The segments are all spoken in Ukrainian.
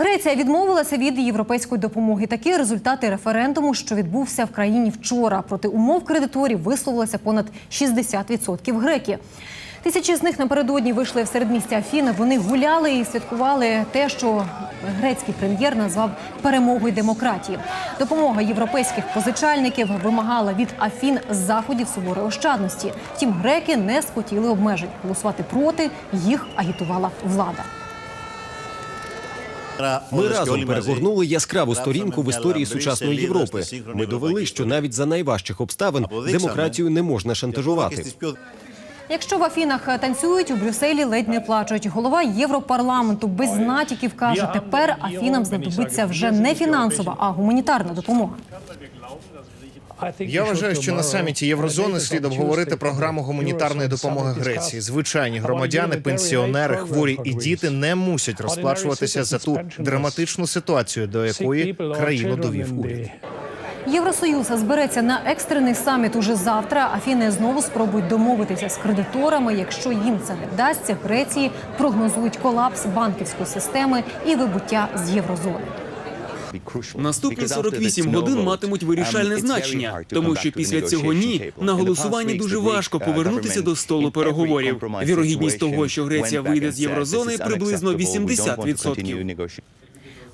Греція відмовилася від європейської допомоги. Такі результати референдуму, що відбувся в країні вчора. Проти умов кредиторів висловилося понад 60% греків. Тисячі з них напередодні вийшли в середмістя Афіни. Вони гуляли і святкували те, що грецький прем'єр назвав перемогою демократії. Допомога європейських позичальників вимагала від Афін заходів суворої ощадності. Втім, греки не схотіли обмежень. Голосувати проти їх агітувала влада. Ми разом перегорнули яскраву сторінку в історії сучасної Європи. Ми довели, що навіть за найважчих обставин демократію не можна шантажувати. Якщо в Афінах танцюють, у Брюсселі ледь не плачуть. Голова Європарламенту без натяків каже, тепер Афінам знадобиться вже не фінансова, а гуманітарна допомога. Я вважаю, що на саміті Єврозони слід обговорити програму гуманітарної допомоги Греції. Звичайні громадяни, пенсіонери, хворі і діти не мусять розплачуватися за ту драматичну ситуацію, до якої країну довів уряд. Євросоюз збереться на екстрений саміт уже завтра. Афіни знову спробують домовитися з кредиторами. Якщо їм це не вдасться, Греції прогнозують колапс банківської системи і вибуття з єврозони. Наступні 48 годин матимуть вирішальне значення, тому що після цього ні на голосуванні дуже важко повернутися до столу переговорів. Вірогідність того, що Греція вийде з єврозони, приблизно 80%.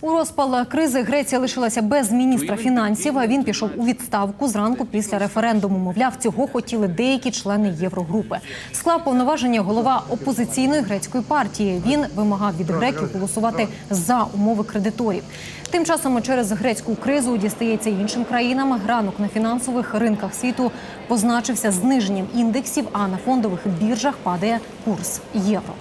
У розпал кризи Греція лишилася без міністра фінансів. А він пішов у відставку зранку після референдуму. Мовляв, цього хотіли деякі члени Єврогрупи. Склав повноваження голова опозиційної грецької партії. Він вимагав від греків голосувати за умови кредиторів. Тим часом через грецьку кризу дістається іншим країнам. Ранок на фінансових ринках світу позначився зниженням індексів, а на фондових біржах падає курс євро.